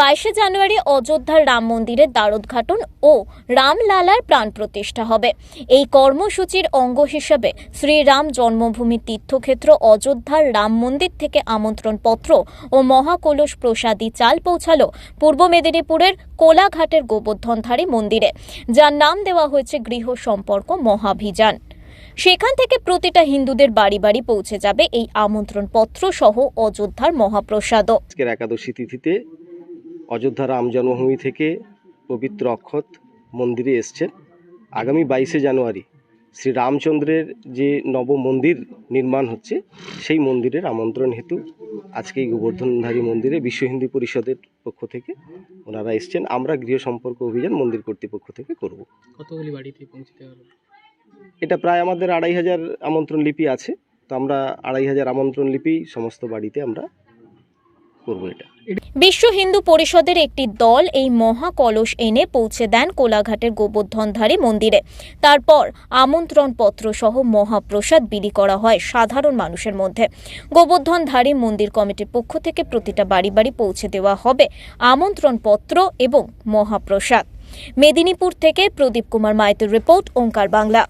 বাইশে জানুয়ারি অযোধ্যার রাম মন্দিরের দ্বারোদ্ঘাটন ও রামলালার প্রাণ প্রতিষ্ঠা হবে। এই কর্মসূচির অঙ্গ হিসেবে শ্রীরাম জন্মভূমি তীর্থক্ষেত্র অযোধ্যার রাম মন্দির থেকে আমন্ত্রণ পত্র ও মহাকলস প্রসাদী চাল পৌঁছালো পূর্ব মেদিনীপুরের কোলাঘাটের গোবর্ধনধারী মন্দিরে, যার নাম দেওয়া হয়েছে গৃহ সম্পর্ক মহাভিযান। সেখান থেকে প্রতিটা হিন্দুদের বাড়ি বাড়ি পৌঁছে যাবে এই আমন্ত্রণ পত্র সহ অযোধ্যার মহাপ্রসাদও। একাদশী তিথিতে অযোধ্যা রাম জন্মভূমি থেকে পবিত্র অক্ষত মন্দিরে এসছেন। আগামী বাইশে জানুয়ারি শ্রী রামচন্দ্রের যে নব মন্দির নির্মাণ হচ্ছে সেই মন্দিরের আমন্ত্রণ হেতু আজকে এই গোবর্ধনধারী মন্দিরে বিশ্ব হিন্দু পরিষদের পক্ষ থেকে ওনারা এসছেন। আমরা গৃহ সম্পর্ক অভিযান মন্দির কর্তৃপক্ষ থেকে করব। কতগুলি বাড়িতে পৌঁছতে পারব এটা প্রায় আমাদের আড়াই হাজার আমন্ত্রণ লিপি আছে। তো আমরা আড়াই হাজার আমন্ত্রণ লিপি সমস্ত বাড়িতে আমরা করব এটা। বিশ্ব হিন্দু পরিষদের একটি দল এই মহা কলস এনে পৌঁছে দেন কোলাঘাটের গোবর্ধনধারী মন্দিরে। তারপর আমন্ত্রণ পত্র সহ মহাপ্রসাদ বিলি করা হয় সাধারণ মানুষের মধ্যে। গোবর্ধনধারী মন্দির কমিটির পক্ষ থেকে প্রতিটা বাড়ি বাড়ি পৌঁছে দেওয়া হবে আমন্ত্রণ পত্র এবং মহাপ্রসাদ। মেদিনীপুর থেকে প্রদীপ কুমার মাইতের রিপোর্ট, ওঙ্কার বাংলা।